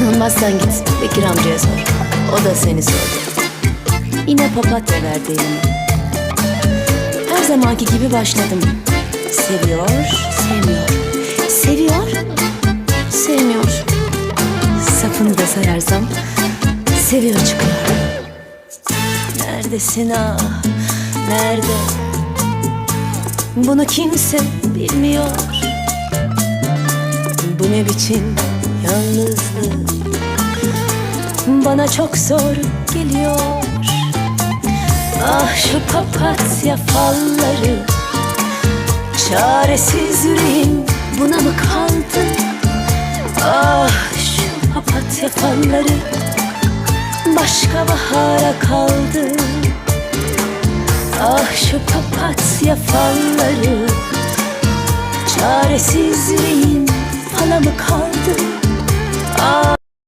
İnanmazsan git Bekir amcaya sor. O da seni sordu. Yine papatya verdi elime. Her zamanki gibi başladım. Seviyor, sevmiyor. Seviyor, sevmiyor. Sapını da sayarsam seviyor çıkıyor. Neredesin ah, nerede? Bunu kimse bilmiyor. Bu ne biçim yalnızlık Bana çok zor geliyor. Ah şu papatya falları Çaresiz yüreğim buna mı kaldı? Ah şu papatya falları Başka bahara kaldı. Ah şu papatya falları Çaresiz yüreğim fala mı kaldı? Ah